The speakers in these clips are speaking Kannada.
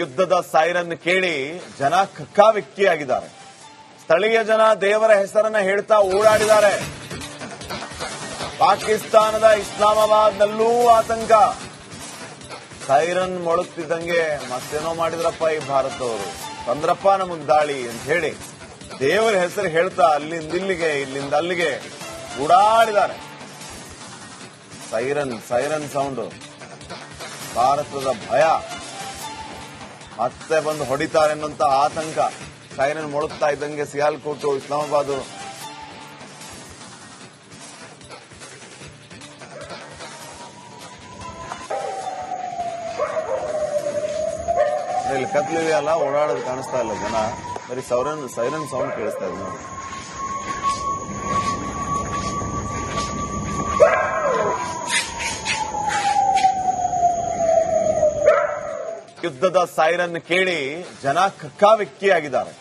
ಯುದ್ಧದ ಸೈರನ್ ಕೇಳಿ ಜನ ಕಕ್ಕಾವಿಕ್ಕಿಯಾಗಿದ್ದಾರೆ. ಸ್ಥಳೀಯ ಜನ ದೇವರ ಹೆಸರನ್ನ ಹೇಳ್ತಾ ಓಡಾಡಿದ್ದಾರೆ. ಪಾಕಿಸ್ತಾನದ ಇಸ್ಲಾಮಾಬಾದ್ನಲ್ಲೂ ಆತಂಕ. ಸೈರನ್ ಮೊಳುತ್ತಿದ್ದಂಗೆ ಮತ್ತೇನೋ ಮಾಡಿದ್ರಪ್ಪ ಈ ಭಾರತದವರು ತಂದ್ರಪ್ಪ ನಮಗ್ ದಾಳಿ ಅಂತ ಹೇಳಿ ದೇವರ ಹೆಸರು ಹೇಳ್ತಾ ಅಲ್ಲಿಂದ ಇಲ್ಲಿಗೆ, ಇಲ್ಲಿಂದ ಅಲ್ಲಿಗೆ ಓಡಾಡಿದ್ದಾರೆ. Siren siren sound. ಭಾರತದ ಭಯ. ಮತ್ತೆ ಬಂದು ಹೊಡಿತಾರೆ ಅನ್ನೋಂತ ಆತಂಕ. ಸೈರನ್ ಮೊಳುತ್ತಾ ಇದ್ದಂಗೆ ಸಿಯಾಲ್ಕೋಟು, ಇಸ್ಲಾಮಾಬಾದ್. ಇಲ್ಲಿ ಕತ್ಲಿದೆಯಲ್ಲ ಓಡಾಡೋದು ಕಾಣಿಸ್ತಾ ಇಲ್ಲ ಜನ. ಬರೀ ಸೌರನ್ ಸೈರನ್ ಸೌಂಡ್ ಕೇಳಿಸ್ತಾ ಇದೆ ಯುದ್ಧದ ಸೈರನ್ ಕೇಳಿ ಜನ ಕಕ್ಕಾವಿಕ್ಕಿಯಾಗಿದ್ದಾರೆ.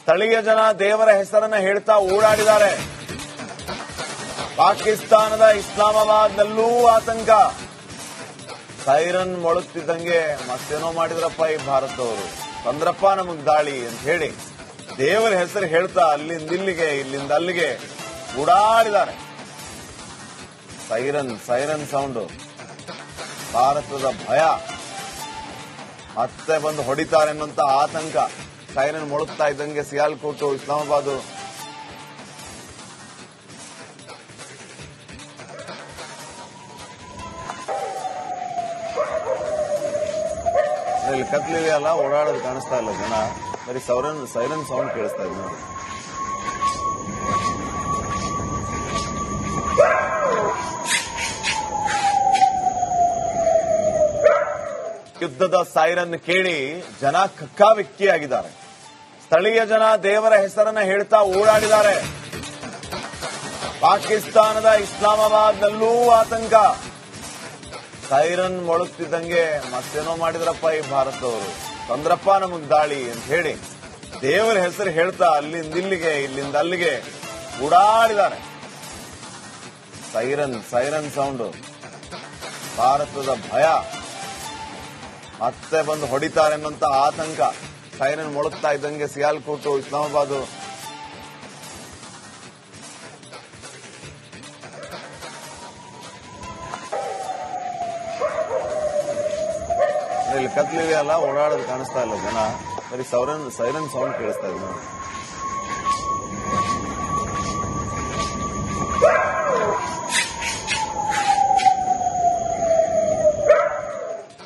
ಸ್ಥಳೀಯ ಜನ ದೇವರ ಹೆಸರನ್ನ ಹೇಳ್ತಾ ಓಡಾಡಿದ್ದಾರೆ. ಪಾಕಿಸ್ತಾನದ ಇಸ್ಲಾಮಾಬಾದ್ನಲ್ಲೂ ಆತಂಕ. ಸೈರನ್ ಮೊಳುತ್ತಿದ್ದಂಗೆ ಮತ್ತೇನೋ ಮಾಡಿದ್ರಪ್ಪ ಈ ಭಾರತದವರು. ತಂದ್ರಪ್ಪ ನಮಗ್ ದಾಳಿ ಅಂತ ಹೇಳಿ ದೇವರ ಹೆಸರು ಹೇಳ್ತಾ ಅಲ್ಲಿಂದ ಇಲ್ಲಿಗೆ, ಇಲ್ಲಿಂದ ಅಲ್ಲಿಗೆ ಓಡಾಡಿದ್ದಾರೆ. Siren siren sound. ಭಾರತದ ಭಯ. ಮತ್ತೆ ಬಂದು ಹೊಡಿತಾರೆ ಅನ್ನೋಂತ ಆತಂಕ. ಸೈರನ್ ಮೊಳಗ್ತಾ ಇದ್ದಂಗೆ ಸಿಯಾಲ್ಕೋಟು, ಇಸ್ಲಾಮಾಬಾದ್. ಇಲ್ಲಿ ಕತ್ಲಿದೆಯಲ್ಲ ಓಡಾಡೋದು ಕಾಣಿಸ್ತಾ ಇಲ್ಲ ಜನ. ಬರೀ ಸೌರನ್ ಸೈರನ್ ಸೌಂಡ್ ಕೇಳಿಸ್ತಾ ಇದೆ ಯುದ್ಧದ ಸೈರನ್ ಕೇಳಿ ಜನ ಕಕ್ಕಾವಿಕ್ಕಿಯಾಗಿದ್ದಾರೆ. ಸ್ಥಳೀಯ ಜನ ದೇವರ ಹೆಸರನ್ನ ಹೇಳ್ತಾ ಓಡಾಡಿದ್ದಾರೆ. ಪಾಕಿಸ್ತಾನದ ಇಸ್ಲಾಮಾಬಾದ್ನಲ್ಲೂ ಆತಂಕ. ಸೈರನ್ ಮೊಳುತ್ತಿದ್ದಂಗೆ ಮತ್ತೇನೋ ಮಾಡಿದ್ರಪ್ಪ ಈ ಭಾರತದವರು. ತಂದ್ರಪ್ಪ ನಮಗ್ ದಾಳಿ ಅಂತ ಹೇಳಿ ದೇವರ ಹೆಸರು ಹೇಳ್ತಾ ಅಲ್ಲಿಂದ ಇಲ್ಲಿಗೆ, ಇಲ್ಲಿಂದ ಅಲ್ಲಿಗೆ ಓಡಾಡಿದ್ದಾರೆ. Siren siren sound. ಭಾರತದ ಭಯ. ಮತ್ತೆ ಬಂದು ಹೊಡಿತಾರೆ ಅನ್ನೋಂತ ಆತಂಕ. ಸೈರನ್ ಮೊಳುತ್ತಾ ಇದ್ದಂಗೆ ಸಿಯಾಲ್ಕೋಟು, ಇಸ್ಲಾಮಾಬಾದ್. ಇಲ್ಲಿ ಕತ್ಲಿದೆಯಲ್ಲ ಓಡಾಡೋದು ಕಾಣಿಸ್ತಾ ಇಲ್ಲ ಜನ. ಬರೀ ಸೌರನ್, ಸೈರನ್ ಸೌಂಡ್ ಕೇಳಿಸ್ತಾ ಇದೆ.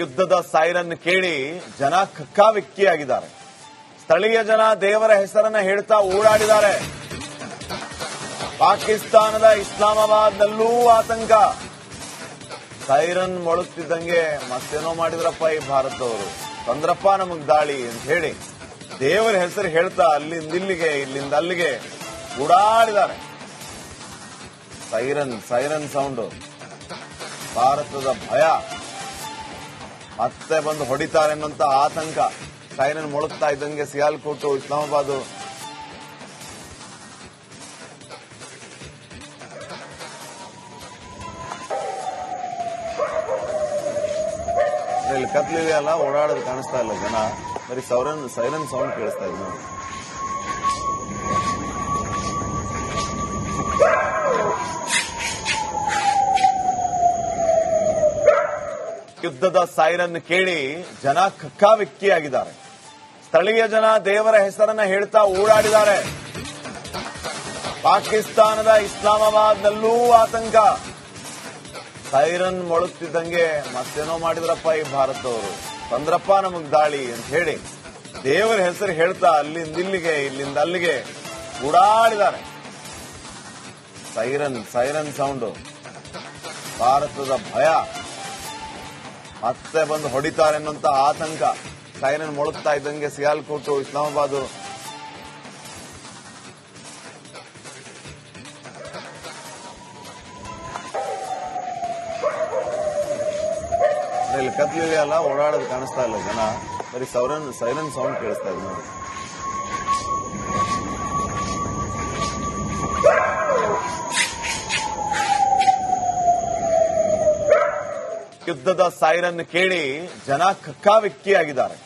ಯುದ್ಧದ ಸೈರನ್ ಕೇಳಿ ಜನ ಕಕ್ಕಾವಿಕ್ಕಿಯಾಗಿದ್ದಾರೆ. ಸ್ಥಳೀಯ ಜನ ದೇವರ ಹೆಸರನ್ನ ಹೇಳ್ತಾ ಓಡಾಡಿದ್ದಾರೆ. ಪಾಕಿಸ್ತಾನದ ಇಸ್ಲಾಮಾಬಾದ್ನಲ್ಲೂ ಆತಂಕ. ಸೈರನ್ ಮೊಳುತ್ತಿದ್ದಂಗೆ ಮತ್ತೇನೋ ಮಾಡಿದ್ರಪ್ಪ ಈ ಭಾರತದವರು. ತಂದ್ರಪ್ಪ ನಮಗ್ ದಾಳಿ ಅಂತ ಹೇಳಿ ದೇವರ ಹೆಸರು ಹೇಳ್ತಾ ಅಲ್ಲಿಂದ ಇಲ್ಲಿಗೆ, ಇಲ್ಲಿಂದ ಅಲ್ಲಿಗೆ ಓಡಾಡಿದ್ದಾರೆ. Siren siren sound. ಭಾರತದ ಭಯ. ಮತ್ತೆ ಬಂದು ಹೊಡಿತಾರೆ ಅನ್ನೋಂತ ಆತಂಕ. ಸೈರನ್ ಮೊಳುತ್ತಾ ಇದ್ದಂಗೆ ಸಿಯಾಲ್ಕೋಟು, ಇಸ್ಲಾಮಾಬಾದ್. ಇಲ್ಲಿ ಕತ್ಲಿದೆಯಲ್ಲ ಓಡಾಡೋದು ಕಾಣಿಸ್ತಾ ಇಲ್ಲ ಜನ. ಬರೀ ಸೌರನ್, ಸೈರನ್ ಸೌಂಡ್ ಕೇಳಿಸ್ತಾ ಇದೆ ಯುದ್ಧದ ಸೈರನ್ ಕೇಳಿ ಜನ ಕಕ್ಕಾವಿಕ್ಕಿಯಾಗಿದ್ದಾರೆ. ಸ್ಥಳೀಯ ಜನ ದೇವರ ಹೆಸರನ್ನ ಹೇಳ್ತಾ ಓಡಾಡಿದ್ದಾರೆ. ಪಾಕಿಸ್ತಾನದ ಇಸ್ಲಾಮಾಬಾದ್ನಲ್ಲೂ ಆತಂಕ. ಸೈರನ್ ಮೊಳುತ್ತಿದ್ದಂಗೆ ಮತ್ತೇನೋ ಮಾಡಿದ್ರಪ್ಪ ಈ ಭಾರತದವರು. ತಂದ್ರಪ್ಪ ನಮಗ್ ದಾಳಿ ಅಂತ ಹೇಳಿ ದೇವರ ಹೆಸರು ಹೇಳ್ತಾ ಅಲ್ಲಿಂದ ಇಲ್ಲಿಗೆ, ಇಲ್ಲಿಂದ ಅಲ್ಲಿಗೆ ಓಡಾಡಿದ್ದಾರೆ. Siren siren sound. ಭಾರತದ ಭಯ. ಮತ್ತೆ ಬಂದು ಹೊಡಿತಾರೆ ಅನ್ನೋಂತ ಆತಂಕ. ಸೈರನ್ ಮೊಳುತ್ತಾ ಇದ್ದಂಗೆ ಸಿಯಾಲ್ಕೋಟು, ಇಸ್ಲಾಮಾಬಾದ್. ಇಲ್ಲಿ ಅಲ್ಲ ಓಡಾಡೋದು ಕಾಣಿಸ್ತಾ ಇಲ್ಲ ಜನ. ಬರೀ ಸೌರನ್, ಸೈರನ್ ಸೌಂಡ್ ಕೇಳಿಸ್ತಾ ಇದೆ ಯುದ್ಧದ ಸೈರನ್ ಕೇಳಿ ಜನ ಕಕ್ಕಾವಿಕ್ಕಿಯಾಗಿದ್ದಾರೆ.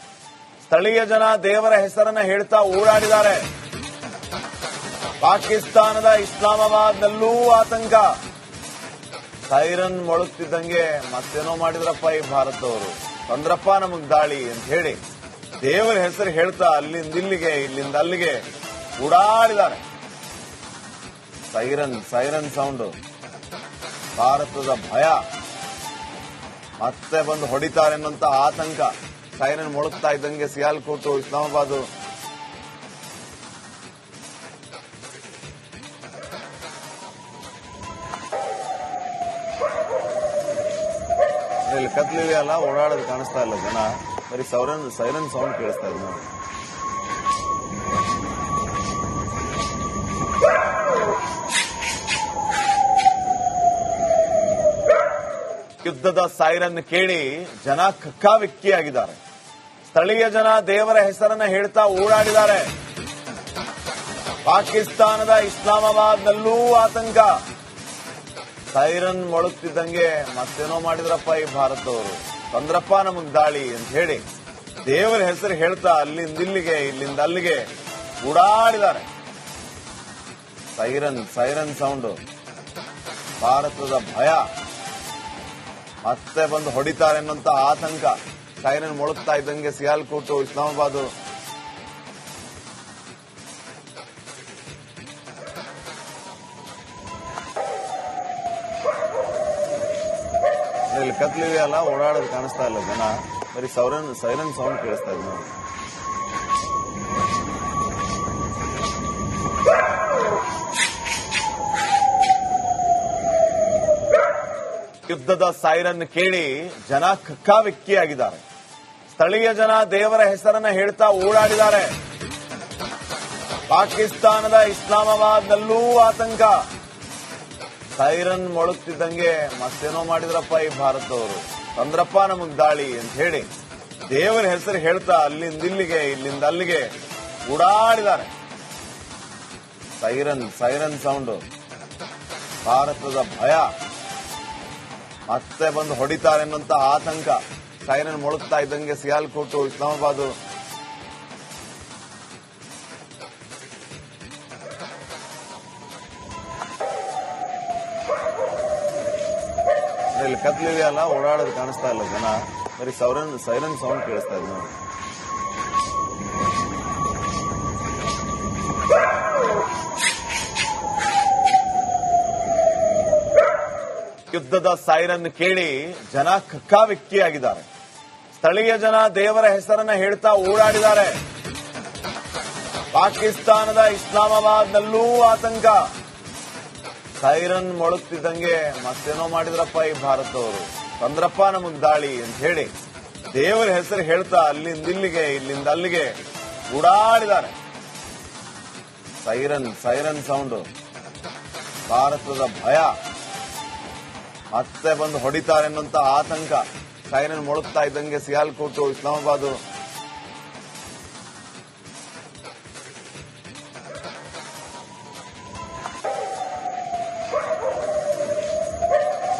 ಸ್ಥಳೀಯ ಜನ ದೇವರ ಹೆಸರನ್ನ ಹೇಳ್ತಾ ಓಡಾಡಿದ್ದಾರೆ ಪಾಕಿಸ್ತಾನದ ಇಸ್ಲಾಮಾಬಾದ್ನಲ್ಲೂ ಆತಂಕ. ಸೈರನ್ ಮೊಳುತ್ತಿದ್ದಂಗೆ ಮತ್ತೇನೋ ಮಾಡಿದ್ರಪ್ಪ ಈ ಭಾರತದವರು ಬಂದ್ರಪ್ಪ ನಮಗ್ ದಾಳಿ ಅಂತ ಹೇಳಿ ದೇವರ ಹೆಸರು ಹೇಳ್ತಾ ಅಲ್ಲಿಂದ ಇಲ್ಲಿಗೆ, ಇಲ್ಲಿಂದ ಅಲ್ಲಿಗೆ ಓಡಾಡಿದ್ದಾರೆ ಸೈರನ್ ಸೈರನ್ ಸೌಂಡ್. ಭಾರತದ ಭಯ. ಮತ್ತೆ ಬಂದು ಹೊಡಿತಾರೆ ಅನ್ನೋಂತ ಆತಂಕ. ಸೈರನ್ ಮೊಳಗ್ತಾ ಇದ್ದಂಗೆ ಸಿಯಾಲ್ಕೋಟು ಇಸ್ಲಾಮಾಬಾದ್. ಇಲ್ಲಿ ಕತ್ಲಿದೆಯಲ್ಲ ಓಡಾಡೋದು ಕಾಣಿಸ್ತಾ ಇಲ್ಲ ಜನ. ಬರೀ ಸೌರನ್ ಸೈರನ್ ಸೌಂಡ್ ಕೇಳಿಸ್ತಾ ಇದೆ ಯುದ್ಧದ ಸೈರನ್ ಕೇಳಿ ಜನ ಕಕ್ಕಾವಿಕ್ಕಿಯಾಗಿದ್ದಾರೆ. ಸ್ಥಳೀಯ ಜನ ದೇವರ ಹೆಸರನ್ನ ಹೇಳ್ತಾ ಓಡಾಡಿದ್ದಾರೆ. ಪಾಕಿಸ್ತಾನದ ಇಸ್ಲಾಮಾಬಾದ್ನಲ್ಲೂ ಆತಂಕ. ಸೈರನ್ ಮೊಳುತ್ತಿದ್ದಂಗೆ ಮತ್ತೇನೋ ಮಾಡಿದ್ರಪ್ಪ ಈ ಭಾರತದವರು. ತಂದ್ರಪ್ಪ ನಮಗ್ ದಾಳಿ ಅಂತ ಹೇಳಿ ದೇವರ ಹೆಸರು ಹೇಳ್ತಾ ಅಲ್ಲಿಂದ ಇಲ್ಲಿಗೆ, ಇಲ್ಲಿಂದ ಅಲ್ಲಿಗೆ ಓಡಾಡಿದ್ದಾರೆ. Siren siren sound. ಭಾರತದ ಭಯ. ಮತ್ತೆ ಬಂದು ಹೊಡಿತಾರೆ ಅನ್ನೋಂತ ಆತಂಕ. ಸೈರನ್ ಮೊಳಗ್ತಾ ಇದ್ದಂಗೆ ಸಿಯಾಲ್ಕೋಟು, ಇಸ್ಲಾಮಾಬಾದ್. ಇಲ್ಲಿ ಕತ್ಲಿವೆ ಅಲ್ಲ ಓಡಾಡೋದು ಕಾಣಿಸ್ತಾ ಇಲ್ಲ ಜನ. ಬರೀ ಸೌರನ್, ಸೈರನ್ ಸೌಂಡ್ ಕೇಳಿಸ್ತಾ ಇದೆ ಯುದ್ಧದ ಸೈರನ್ ಕೇಳಿ ಜನ ಕಕ್ಕಾವಿಕ್ಕಿಯಾಗಿದ್ದಾರೆ. ಸ್ಥಳೀಯ ಜನ ದೇವರ ಹೆಸರನ್ನ ಹೇಳ್ತಾ ಓಡಾಡಿದ್ದಾರೆ. ಪಾಕಿಸ್ತಾನದ ಇಸ್ಲಾಮಾಬಾದ್ನಲ್ಲೂ ಆತಂಕ. ಸೈರನ್ ಮೊಳುತ್ತಿದ್ದಂಗೆ ಮತ್ತೇನೋ ಮಾಡಿದ್ರಪ್ಪ ಈ ಭಾರತದವರು. ತಂದ್ರಪ್ಪ ನಮಗ್ ದಾಳಿ ಅಂತ ಹೇಳಿ ದೇವರ ಹೆಸರು ಹೇಳ್ತಾ ಅಲ್ಲಿಂದ ಇಲ್ಲಿಗೆ, ಇಲ್ಲಿಂದ ಅಲ್ಲಿಗೆ ಓಡಾಡಿದ್ದಾರೆ. Siren siren sound. ಭಾರತದ ಭಯ. ಮತ್ತೆ ಬಂದು ಹೊಡಿತಾರೆ ಅನ್ನೋಂತ ಆತಂಕ. ಸೈರನ್ ಮುಳುಗ್ತಾ ಇದ್ದಂಗೆ ಸಿಯಾಲ್ಕೋಟು, ಇಸ್ಲಾಮಾಬಾದ್. ಇಲ್ಲಿ ಕತ್ಲಿದೆಯಲ್ಲ ಓಡಾಡೋದು ಕಾಣಿಸ್ತಾ ಇಲ್ಲ ಜನ. ಬರೀ ಸೌರನ್, ಸೈರನ್ ಸೌಂಡ್ ಕೇಳಿಸ್ತಾ ಇದೆ ಯುದ್ಧದ ಸೈರನ್ ಕೇಳಿ ಜನ ಕಕ್ಕಾವಿಕ್ಕಿಯಾಗಿದ್ದಾರೆ. ಸ್ಥಳೀಯ ಜನ ದೇವರ ಹೆಸರನ್ನ ಹೇಳ್ತಾ ಓಡಾಡಿದ್ದಾರೆ. ಪಾಕಿಸ್ತಾನದ ಇಸ್ಲಾಮಾಬಾದ್ನಲ್ಲೂ ಆತಂಕ. ಸೈರನ್ ಮೊಳುತ್ತಿದ್ದಂಗೆ ಮತ್ತೇನೋ ಮಾಡಿದ್ರಪ್ಪ ಈ ಭಾರತದವರು. ಬಂದ್ರಪ್ಪ ನಮಗ್ ದಾಳಿ ಅಂತ ಹೇಳಿ ದೇವರ ಹೆಸರು ಹೇಳ್ತಾ ಅಲ್ಲಿಂದ ಇಲ್ಲಿಗೆ, ಇಲ್ಲಿಂದ ಅಲ್ಲಿಗೆ ಓಡಾಡಿದ್ದಾರೆ. Siren siren sound. ಭಾರತದ ಭಯ. ಮತ್ತೆ ಬಂದು ಹೊಡಿತಾರೆ ಅನ್ನೋಂತ ಆತಂಕ. ಸೈರನ್ ಮೊಳಗ್ತಾ ಇದ್ದಂಗೆ ಸಿಯಾಲ್ಕೋಟು, ಇಸ್ಲಾಮಾಬಾದ್.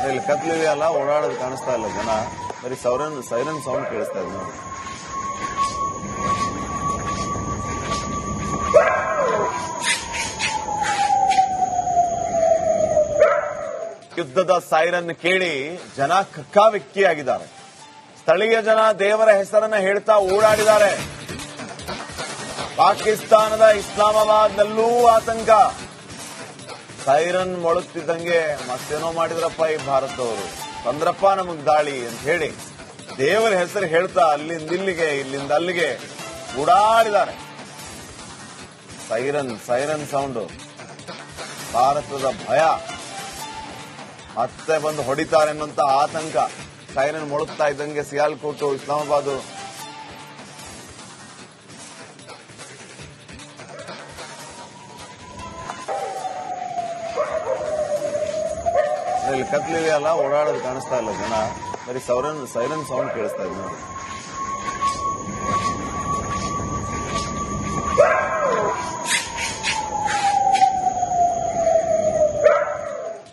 ಇಲ್ಲಿ ಅಲ್ಲ ಓಡಾಡೋದು ಕಾಣಿಸ್ತಾ ಇಲ್ಲ ಜನ. ಬರೀ ಸೌರನ್, ಸೈರನ್ ಸೌಂಡ್ ಕೇಳಿಸ್ತಾ ಇದೆ ಯುದ್ಧದ ಸೈರನ್ ಕೇಳಿ ಜನ ಕಕ್ಕಾವಿಕ್ಕಿಯಾಗಿದ್ದಾರೆ. ಸ್ಥಳೀಯ ಜನ ದೇವರ ಹೆಸರನ್ನ ಹೇಳ್ತಾ ಓಡಾಡಿದ್ದಾರೆ. ಪಾಕಿಸ್ತಾನದ ಇಸ್ಲಾಮಾಬಾದ್ನಲ್ಲೂ ಆತಂಕ. ಸೈರನ್ ಮೊಳುತ್ತಿದ್ದಂಗೆ ಮತ್ತೇನೋ ಮಾಡಿದ್ರಪ್ಪ ಈ ಭಾರತದವರು. ತಂದ್ರಪ್ಪ ನಮಗ್ ದಾಳಿ ಅಂತ ಹೇಳಿ ದೇವರ ಹೆಸರು ಹೇಳ್ತಾ ಅಲ್ಲಿಂದ ಇಲ್ಲಿಗೆ, ಇಲ್ಲಿಂದ ಅಲ್ಲಿಗೆ ಓಡಾಡಿದ್ದಾರೆ. Siren siren sound. ಭಾರತದ ಭಯ. ಮತ್ತೆ ಬಂದು ಹೊಡಿತಾರೆ ಅನ್ನೋಂತ ಆತಂಕ. ಸೈರನ್ ಮೊಳಗ್ತಾ ಇದ್ದಂಗೆ ಸಿಯಾಲ್ಕೋಟು, ಇಸ್ಲಾಮಾಬಾದ್. ಇಲ್ಲಿ ಕತ್ಲಿವೆ ಅಲ್ಲ ಓಡಾಡೋದು ಕಾಣಿಸ್ತಾ ಇಲ್ಲ ಜನ. ಬರೀ ಸೌರನ್, ಸೈರನ್ ಸೌಂಡ್ ಕೇಳಿಸ್ತಾ ಇದೆ